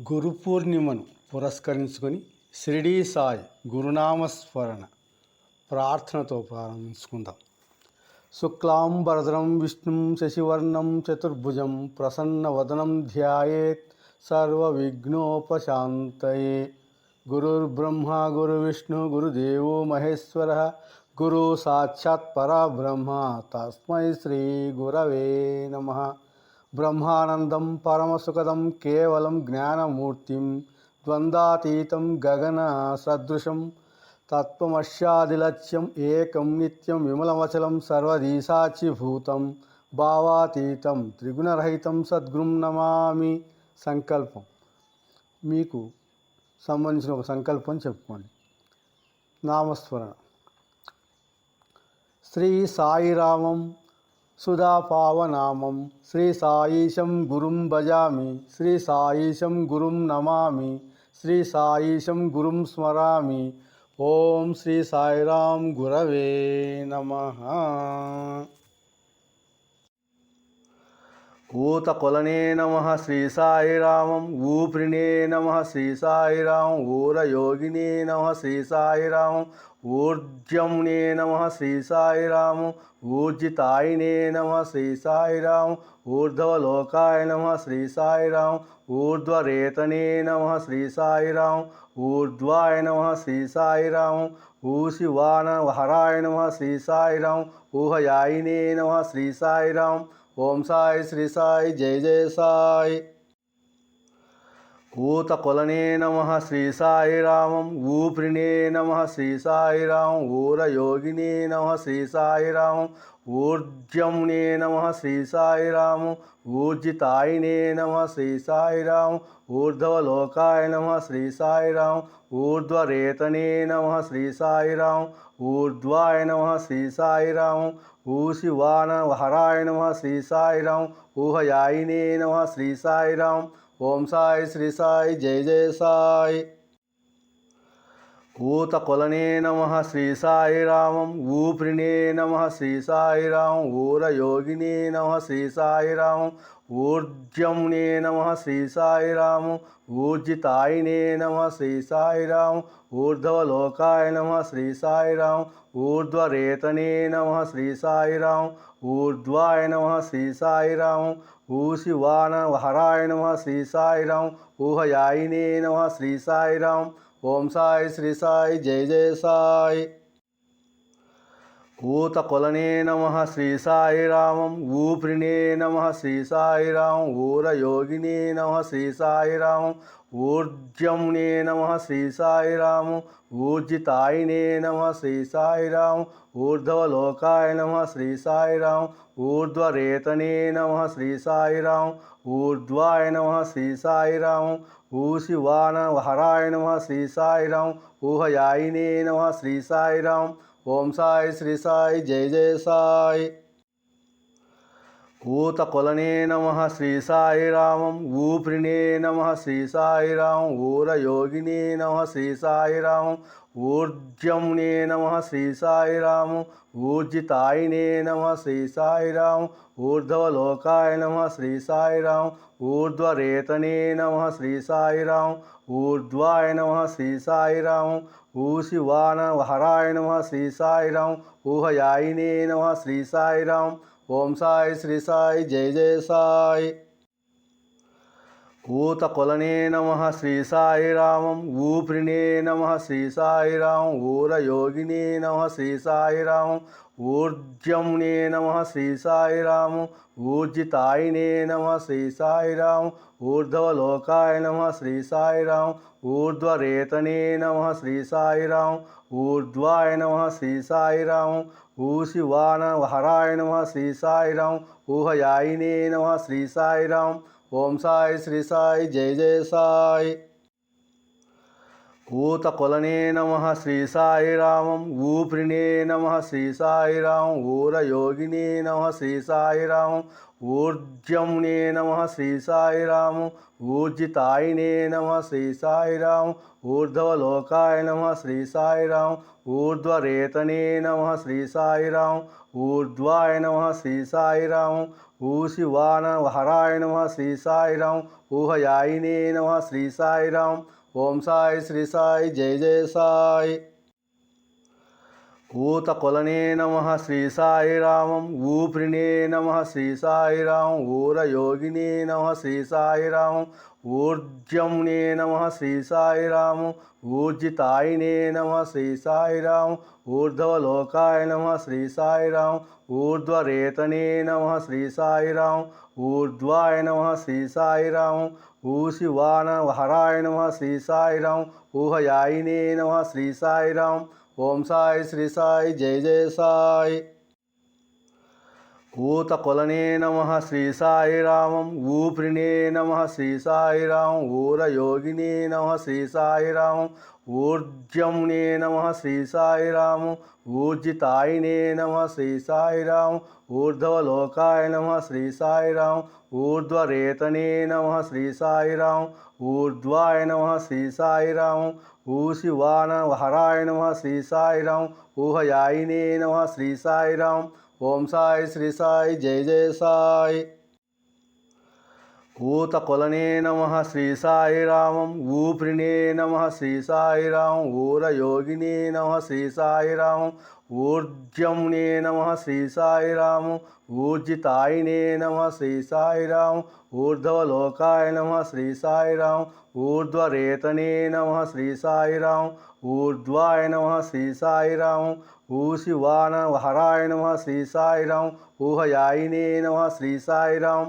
గురు పూర్ణిమను పురస్కరించుకొని షిరిడీ సాయి గురునామస్మరణ ప్రార్థనతో ప్రారంభించుకుందాం. శుక్లాంబరధరం విష్ణుం శశివర్ణం చతుర్భుజం ప్రసన్నవదనం ధ్యాయేత్ సర్వవిఘ్నోపశాంతయే. గురుర్బ్రహ్మ గురువిష్ణు గురుదేవో మహేశ్వర గురు సాక్షాత్ పరబ్రహ్మ. తస్మై శ్రీ గురవే నమః. బ్రహ్మానందం పరమసుఖదం కేవలం జ్ఞానమూర్తిం ద్వందాతీతం గగన సదృశం తత్వమశ్యాదిలక్ష్యం ఏకం నిత్యం విమలవచలం సర్వదీశాచిభూతం భావాతీతం త్రిగుణరహితం సద్గురుం నమామి సంకల్పం. మీకు సంబంధించిన ఒక సంకల్పం చెప్పుకోండి. నామస్మరణ. శ్రీ సాయిరామం సుధాపావనామం శ్రీ సాయిశం గురుం భజామి శ్రీ సాయిశం గురుం నమామి శ్రీ సాయిశం గురుం స్మరామి ఓం శ్రీ సాయిరాం గురవే నమ ఊతకొలనే నమ శ్రీ సాయిరామం ఊపిరినే నమ శ్రీ సాయిరామం ఊరయోగినే నమ శ్రీ సాయిరామం ఊర్జమునే నమ శ్రీ సాయిరామం ఊర్జితాయినే నమ శ్రీ సాయిరామం ఊర్ధ్వలోకాయ నమ శ్రీ సాయిరామం ఊర్ధ్వరేతనే నమ శ్రీ సాయిరామం ఊర్ధ్వాయ నమ శ్రీ సాయిరామం ఊశివాన హరాయ నమ శ్రీ సాయిరామం ఊహయాయినే నమ శ్రీ సాయిరామం ఓం సాయి శ్రీ సాయి జయ జయ సాయి ఊత కొలనే నమ శ్రీ సాయిరామం ఊపిరినే నమ శ్రీ సాయిరామం ఊరయోగినే నమ శ్రీ సాయిరామం ఊర్జమునే నమ శ్రీ సాయిరామం ఊర్జితాయినే నమ శ్రీ సాయిరామం ఊర్ధ్వలోకాయ నమ శ్రీ సాయిరాం ఊర్ధ్వరేతనే నమ శ్రీ సాయిరాం ఊర్ధ్వాయ నమ శ్రీ సాయిరాం ఊశివాన హరాయ నమ శ్రీ సాయిరాం ఊహయాయినే నమ శ్రీ సాయిరాం ఓం సాయి శ్రీ సాయి. జయ జయ సాయి. ఊత కొలనే నమ శ్రీ సాయిరామం ఊపిరినే నమ శ్రీ సాయిరాం ఊరయోగినే నమ శ్రీ సాయిరాం ఊర్జమునే నమ శ్రీ సాయిరాము ఊర్జితాయినే నమ శ్రీ సాయిరాము ఊర్ధ్వలోకాయ నమ శ్రీ సాయిరాము ఊర్ధ్వరేతనే నమ శ్రీ సాయిరాము ఊర్ధ్వాయ నమ శ్రీ సాయిరాము ఊశివాన హరాయ నమ శ్రీ సాయిరాము ఊహయాయినే నమ శ్రీ సాయిరాము ఓం సాయి శ్రీ సాయి జయ జయ సాయి. ఊతకొలనే నమ శ్రీ సాయిరామం ఊపిరినే నమ శ్రీ సాయిరాం ఊరయోగినే నమ శ్రీ సాయిరామం ఊర్జమునే నమ శ్రీ సాయిరామం ఊర్జితాయినే నమ శ్రీ సాయిరామం ఊర్ధ్వలోకాయ నమ శ్రీ సాయిరామం ఊర్ధ్వరేతనే నమ శ్రీ సాయిరామం ఊర్ధ్వాయ నమ శ్రీ సాయిరామం ఊశివాన హరాయ నమ శ్రీ సాయిరామం ఊహయాయినే నమ శ్రీ సాయిరామం ఓం సాయి శ్రీ సాయి జయ జయ సాయి ఊత కొలనే నమ శ్రీ సాయిరామం ఊపిరినే నమ శ్రీ సాయిరాం ఊరయోగినే నమ శ్రీ సాయిరాం ఊర్జమునే నమ శ్రీ సాయిరాం ఊర్జితాయినే నమ శ్రీ సాయిరాం ఊర్ధ్వలోకాయ నమ శ్రీ సాయిరాం ఊర్ధ్వరేతనే నమ శ్రీ సాయిరాం ఊర్ధ్వాయ నమ శ్రీ సాయిరాం ఊశివాన హరాయ నమ శ్రీ సాయిరాం ఊహయాయినే నమ శ్రీ సాయిరాం ఓం సాయి శ్రీ సాయి జయ జయ సాయి. ఊత కొలనే నమ శ్రీ సాయిరామం ఊపిరినే నమ శ్రీ సాయిరాం ఊరయోగినే నమ శ్రీ సాయిరాం ఊర్జంనే నమ శ్రీ సాయిరాము ఊర్జితాయినే నమ శ్రీ సాయిరాము ఊర్ధ్వలోకాయ నమ శ్రీ సాయిరాము ఊర్ధ్వరేతనే నమ శ్రీ సాయిరాము ఊర్ధ్వాయ నమ శ్రీ సాయిరాము ఊశివాన హరాయ నమ శ్రీ సాయిరాము ఊహయాయినే నమ శ్రీ సాయిరాం ఓం సాయి శ్రీ సాయి జయ జయ సాయి. ఊతకొలనే నమ శ్రీ సాయిరామం ఊపిరినే నమ శ్రీ సాయిరామం ఊరయోగినే నమ శ్రీ సాయిరామం ఊర్జంనే నమ శ్రీ సాయిరామం ఊర్జితాయినే నమ శ్రీ సాయిరామం ఊర్ధ్వలోకాయ నమ శ్రీ సాయిరామం ఊర్ధ్వరేతనే నమ శ్రీ సాయిరామం ఊర్ధ్వాయ నమ శ్రీ సాయిరామం ఊశివాన హరాయ నమ శ్రీ సాయిరామం ఊహయాయినే నమ శ్రీ సాయిరామం ఓం సాయి శ్రీ సాయి జయ జయ సాయి ఊత కొలనే నమ శ్రీ సాయిరామం ఊపిరినే నమ శ్రీ సాయిరాం ఊరయోగినే నమ శ్రీ సాయిరామం ఊర్జమునే నమ శ్రీ సాయిరామం ఊర్జితాయినే నమ శ్రీ సాయిరాం ఊర్ధ్వలోకాయ నమ శ్రీ సాయిరాం ఊర్ధ్వరేతనే నమ శ్రీ సాయిరాం ఊర్ధ్వాయ నమ శ్రీ ఊసి ఊశివాన హరాయ నమ శ్రీ సాయిరాం ఊహయాయినే నమ శ్రీ సాయిరాం ఓం సాయి శ్రీ సాయి జయ జయ సాయి. ఊత కొలనే నమ శ్రీ సాయిరామం ఊపిరినే నమ శ్రీ సాయిరాం ఊరయోగినే నమ శ్రీ సాయిరామం ఊర్జమునే నమ శ్రీ సాయిరాము ఊర్జితాయినే నమ శ్రీ సాయిరాము ఊర్ధ్వలోకాయ నమ శ్రీ సాయిరాము ఊర్ధ్వరేతనే నమ శ్రీ సాయిరాము ఊర్ధ్వాయ నమ శ్రీ సాయిరాము ఊశివాన హరాయ నమ శ్రీ సాయిరాము ఊహయాయినే నమ శ్రీ సాయిరాము ఓం సాయి శ్రీ సాయి జయ జయ సాయి. ఊత కొలనే నమ శ్రీ సాయిరామం ఊపిరినే నమ శ్రీ సాయిరాం ఊరయోగినే నమ శ్రీ సాయిరామం ఊర్జంనే నమ శ్రీ సాయిరామం ఊర్జితాయినే నమ శ్రీ సాయిరామం ఊర్ధ్వలోకాయ నమ శ్రీ సాయిరామం ఊర్ధ్వరేతనే నమ శ్రీ సాయిరామం ఊర్ధ్వాయ నమ శ్రీ సాయిరామం ఊశివాన హరాయ నమ శ్రీ సాయిరామం ఊహయాయినే నమ శ్రీ సాయిరామం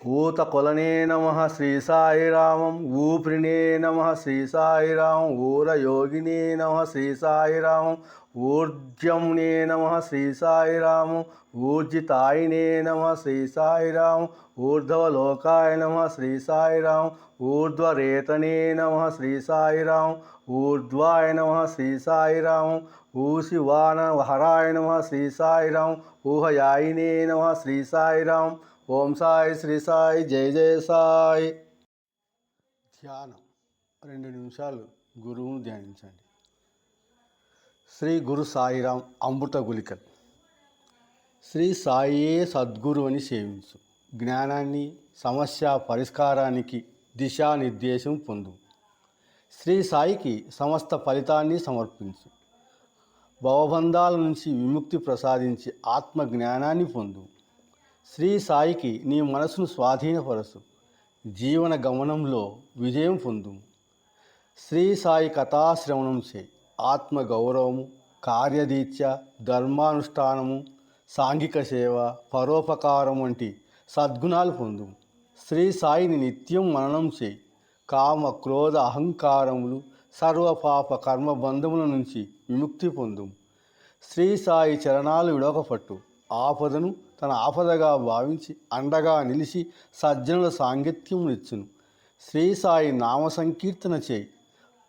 ఊతకొలనే నమ శ్రీ సాయిరామం ఊపిరినే నమ శ్రీ సాయిరాం ఊరయోగినే నమ శ్రీ సాయిరామం ఊర్జమునే నమ శ్రీ సాయిరామం ఊర్జితాయినే నమ శ్రీ సాయిరామం ఊర్ధ్వలోకాయ నమ శ్రీ సాయిరామం ఊర్ధ్వరేతనే నమ శ్రీ సాయిరామం ఊర్ధ్వాయ నమ శ్రీ సాయిరామం ఊశివాన హరాయ నమ శ్రీ సాయిరామం ఊహయాయినే నమ శ్రీ సాయిరామం ఓం సాయి శ్రీ సాయి జయ జయ సాయి. ధ్యానం. రెండు నిమిషాలు గురువును ధ్యానించండి. శ్రీ గురు సాయిరాం అమృత గులికల్ శ్రీ సాయియే సద్గురు అని సేవించు. జ్ఞానాన్ని సమస్య పరిష్కారానికి దిశానిర్దేశం పొందు. శ్రీ సాయికి సమస్త ఫలితాన్ని సమర్పించు. భవబంధాల నుంచి విముక్తి ప్రసాదించి ఆత్మ జ్ఞానాన్ని పొందు. శ్రీ సాయికి నీ మనసును స్వాధీనపరచు. జీవన గమనంలో విజయం పొందు శ్రీ సాయి కథాశ్రవణం చే ఆత్మ గౌరవము ధర్మానుష్ఠానము సాంఘిక సేవ పరోపకారం వంటి సద్గుణాలు పొందు శ్రీ సాయిని నిత్యం మననం చేయి. కామ క్రోధ అహంకారములు సర్వపాప కర్మబంధముల నుంచి విముక్తి పొందు శ్రీ సాయి చరణాలు విడవకపట్టు. ఆపదను తన ఆపదగా భావించి అండగా నిలిచి సజ్జనుల సాంగత్యమునిచ్చును శ్రీ సాయి నామ సంకీర్తన చేయి.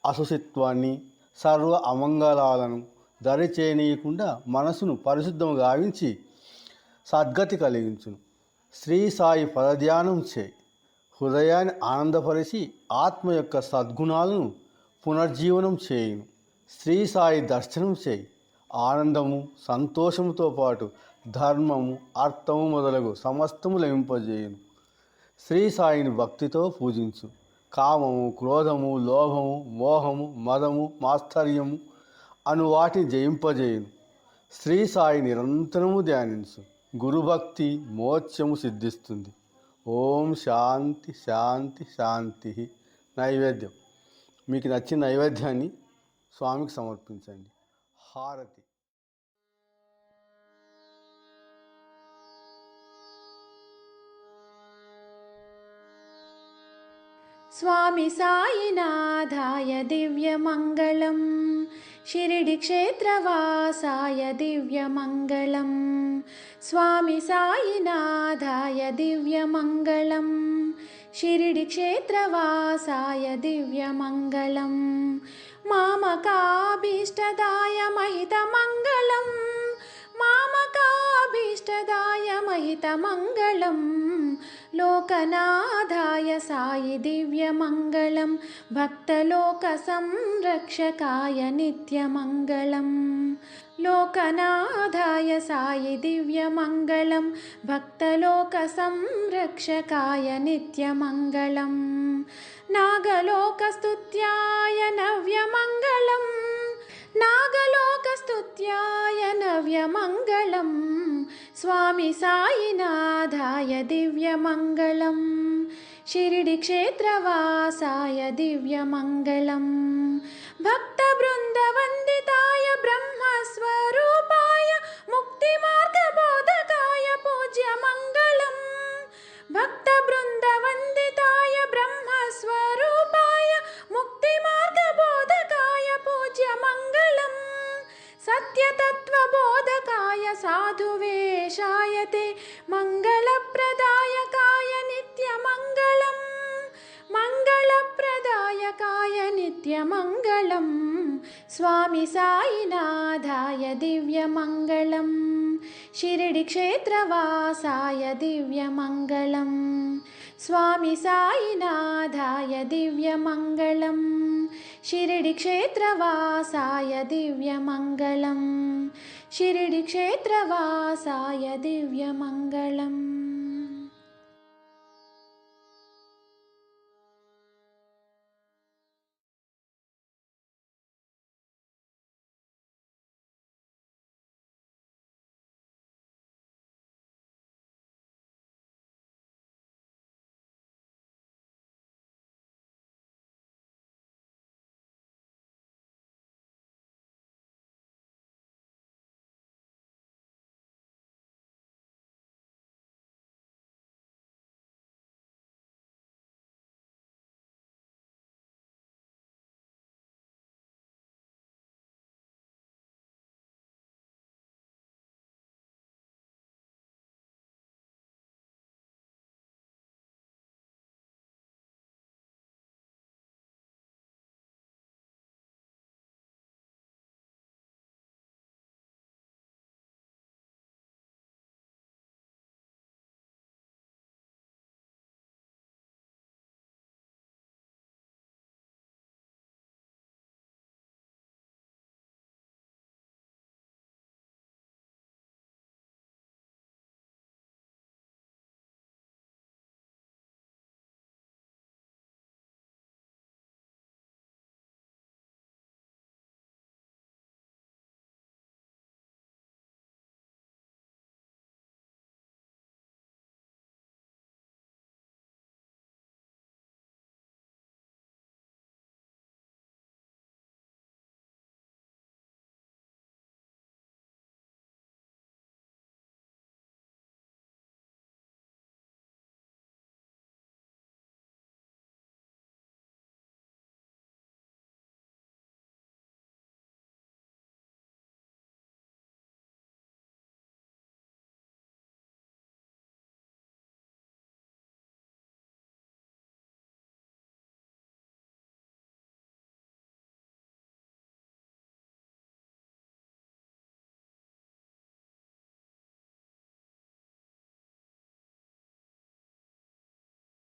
అసుసిత్వాన్ని సర్వ అమంగళాలను దరి చేయనీయకుండా మనసును పరిశుద్ధం గావించి సద్గతి కలిగించును. శ్రీ సాయి పదధ్యానం చేయి. హృదయాన్ని ఆనందపరిచి ఆత్మ యొక్క సద్గుణాలను పునర్జీవనం చేయును. శ్రీ సాయి దర్శనం చేయి. ఆనందము సంతోషముతో పాటు ధర్మము అర్థము మొదలగు సమస్తము లభింపజేయును. శ్రీ సాయిని భక్తితో పూజించు. కామము క్రోధము లోభము మోహము మదము మాస్తర్యము అను వాటిని జయింపజేయును. శ్రీ సాయి నిరంతరము ధ్యానించు. గురుభక్తి మోక్షము సిద్ధిస్తుంది. ఓం శాంతి శాంతి శాంతి నైవేద్యం. మీకు నచ్చిన నైవేద్యాన్ని స్వామికి సమర్పించండి. హారతి. स्वामि सायिनाथाय दिव्यमङ्गलं शिरिडिक्षेत्रवासाय दिव्यमङ्गलं स्वामि सायिनाथाय दिव्यमङ्गलं शिरिडिक्षेत्रवासाय दिव्यमङ्गलं मामकाभीष्टदाय महितमङ्गलं महितमङ्गलं लोकनाथाय सायि दिव्यमङ्गलं भक्तलोकसंरक्षकाय नित्यमङ्गलं लोकनाथाय सायि दिव्यमङ्गलं भक्तलोकसंरक्षकाय नित्यमङ्गलम् नागलोकस्तुत्याय नव्यमङ्गलम् नागलोकस्तुत्याय नव्यमङ्गलं स्वामि सायिनाथाय दिव्यमङ्गलम्। शिरिडिक्षेत्रवासाय दिव्यमङ्गलम्। भक्तवृन्दवन्दिताय ब्रह्मस्वरूपाय मुक्तिमार्गबोधकाय पूज्यमङ्गलम्। भक्तवृन्दवन्दिताय साधुवेशाय ते मङ्गलप्रदायकाय नित्यमङ्गलम् मङ्गलप्रदायकाय नित्यमङ्गलं स्वामि सायिनाथाय दिव्यमङ्गलम् शिरिडिक्षेत्रवासाय दिव्यमङ्गलम् स्वामि सायिनाथाय दिव्यमङ्गलम् शिरिडिक्षेत्रवासाय दिव्यमङ्गलम् शिरिडिक्षेत्रवासाय दिव्यमङ्गलम्